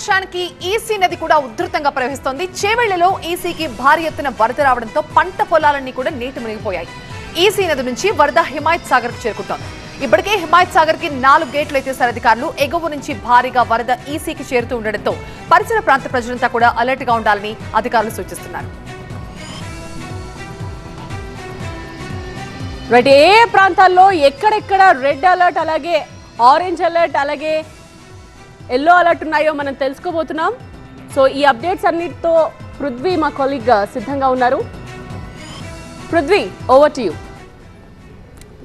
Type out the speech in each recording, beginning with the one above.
వర్షానికి ఈసీ నది కూడా ఉధృతంగా ప్రవహిస్తోంది. చేవెళ్ళలో ఈసీకి భారీ ఎత్తున వరద రావడంతో పంట పొలాలన్నీ కూడా నీటి మునిగిపోయాయి. ఈసీ నది నుంచి వరద హిమాయత్ సాగర్కు చేరుకుంటోంది. ఇప్పటికే హిమాయత్ సాగర్కి నాలుగు గేట్లు ఎత్తేసారు అధికారులు ఎగువ నుంచి భారీగా వరద ఈసీకి చేరుతూ ఉండడంతో పరిసర ప్రాంత ప్రజలంతా కూడా అలర్ట్గా ఉండాలని అధికారులు సూచిస్తున్నారు. ఏ ప్రాంతాల్లో ఎక్కడెక్కడ రెడ్ అలర్ట్ అలాగే ఆరెంజ్ అలర్ట్ అలాగే ఎల్లో అలర్ట్ ఉన్నాయో మనం తెలుసుకోబోతున్నాం. సో ఈ అప్డేట్స్ అన్నిటితో పృథ్వీ మా కొలీగ్ సిద్ధంగా ఉన్నారు. Prithvi over to you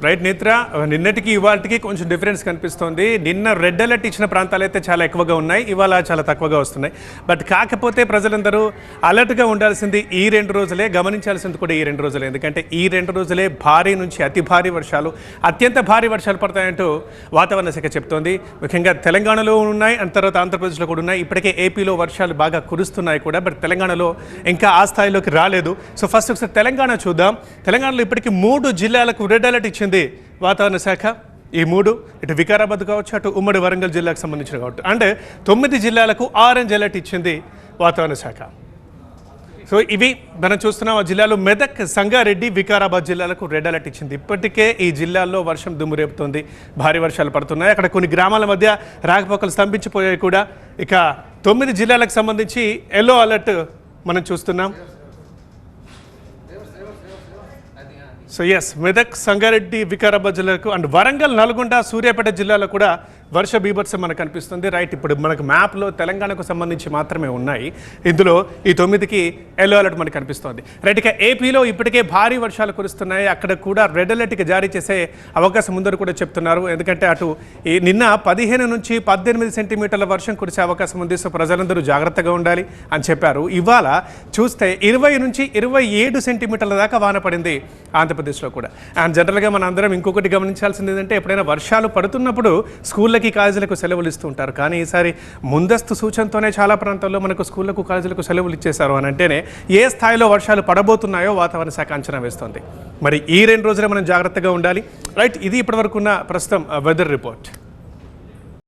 right Netra నిన్నటికి ఇవాళకి కొంచెం డిఫరెన్స్ కనిపిస్తోంది. నిన్న రెడ్ అలర్ట్ ఇచ్చిన ప్రాంతాలు అయితే చాలా ఎక్కువగా ఉన్నాయి ఇవాళ చాలా తక్కువగా వస్తున్నాయి. బట్ కాకపోతే ప్రజలందరూ అలర్ట్గా ఉండాల్సింది ఈ రెండు రోజులే గమనించాల్సింది కూడా ఈ రెండు రోజులే. ఎందుకంటే ఈ రెండు రోజులే భారీ నుంచి అతి భారీ వర్షాలు అత్యంత భారీ వర్షాలు పడతాయంటూ వాతావరణ శాఖ చెప్తోంది. ముఖ్యంగా తెలంగాణలో ఉన్నాయి అండ్ తర్వాత ఆంధ్రప్రదేశ్లో కూడా ఉన్నాయి. ఇప్పటికే ఏపీలో వర్షాలు బాగా కురుస్తున్నాయి కూడా బట్ తెలంగాణలో ఇంకా ఆ స్థాయిలోకి రాలేదు. సో ఫస్ట్ ఒకసారి తెలంగాణ చూద్దాం. తెలంగాణలో ఇప్పటికి మూడు జిల్లాలకు రెడ్ అలర్ట్ ఇచ్చింది. వాతావరణ శాఖ? ఈ మూడు ఇటు వికారాబాద్ కావచ్చు అటు ఉమ్మడి వరంగల్ జిల్లాకు సంబంధించిన కావచ్చు. అంటే తొమ్మిది జిల్లాలకు ఆరెంజ్ అలర్ట్ ఇచ్చింది వాతావరణ శాఖ. సో ఇవి మనం చూస్తున్నాం ఆ జిల్లాలో మెదక్ సంగారెడ్డి వికారాబాద్ జిల్లాలకు రెడ్ అలర్ట్ ఇచ్చింది. ఇప్పటికే ఈ జిల్లాల్లో వర్షం దుమ్ము రేపుతోంది. భారీ వర్షాలు పడుతున్నాయి. అక్కడ కొన్ని గ్రామాల మధ్య రాకపోకలు స్తంభించిపోయాయి కూడా. ఇక తొమ్మిది జిల్లాలకు సంబంధించి ఎల్లో అలర్ట్ మనం చూస్తున్నాం. సో ఎస్ మెదక్ సంగారెడ్డి వికారాబాద్ జిల్లాకు అండ్ వరంగల్ నల్గొండ సూర్యాపేట జిల్లాలో కూడా వర్ష బీభత్సం మనకు కనిపిస్తుంది. రైట్ ఇప్పుడు మనకు మ్యాప్లో తెలంగాణకు సంబంధించి మాత్రమే ఉన్నాయి. ఇందులో ఈ తొమ్మిదికి ఎల్లో అలర్ట్ మనకు కనిపిస్తోంది. రైట్ ఇక ఏపీలో ఇప్పటికే భారీ వర్షాలు కురుస్తున్నాయి. అక్కడ కూడా రెడ్ అలర్ట్కి జారీ చేసే అవకాశం ఉందని కూడా చెప్తున్నారు. ఎందుకంటే అటు ఈ నిన్న పదిహేను నుంచి పద్దెనిమిది సెంటీమీటర్ల వర్షం కురిసే అవకాశం ఉంది. సో ప్రజలందరూ జాగ్రత్తగా ఉండాలి అని చెప్పారు. ఇవాళ చూస్తే ఇరవై నుంచి ఇరవై ఏడు సెంటీమీటర్ల దాకా వాన పడింది ఆంధ్రప్రదేశ్లో కూడా. అండ్ జనరల్గా మన అందరం ఇంకొకటి గమనించాల్సింది ఏంటంటే ఎప్పుడైనా వర్షాలు పడుతున్నప్పుడు స్కూళ్ళకి కాలేజీలకు సెలవులు ఇస్తూ ఉంటారు. కానీ ఈసారి ముందస్తు సూచనతోనే చాలా ప్రాంతాల్లో మనకు స్కూళ్ళకు కాలేజీలకు సెలవులు ఇచ్చేశారు అని అంటేనే ఏ స్థాయిలో వర్షాలు పడబోతున్నాయో వాతావరణ శాఖ అంచనా వేస్తోంది. మరి ఈ రెండు రోజులే మనం జాగ్రత్తగా ఉండాలి. రైట్ ఇది ఇప్పటివరకున్న ప్రస్తుతం uh, వెదర్ రిపోర్ట్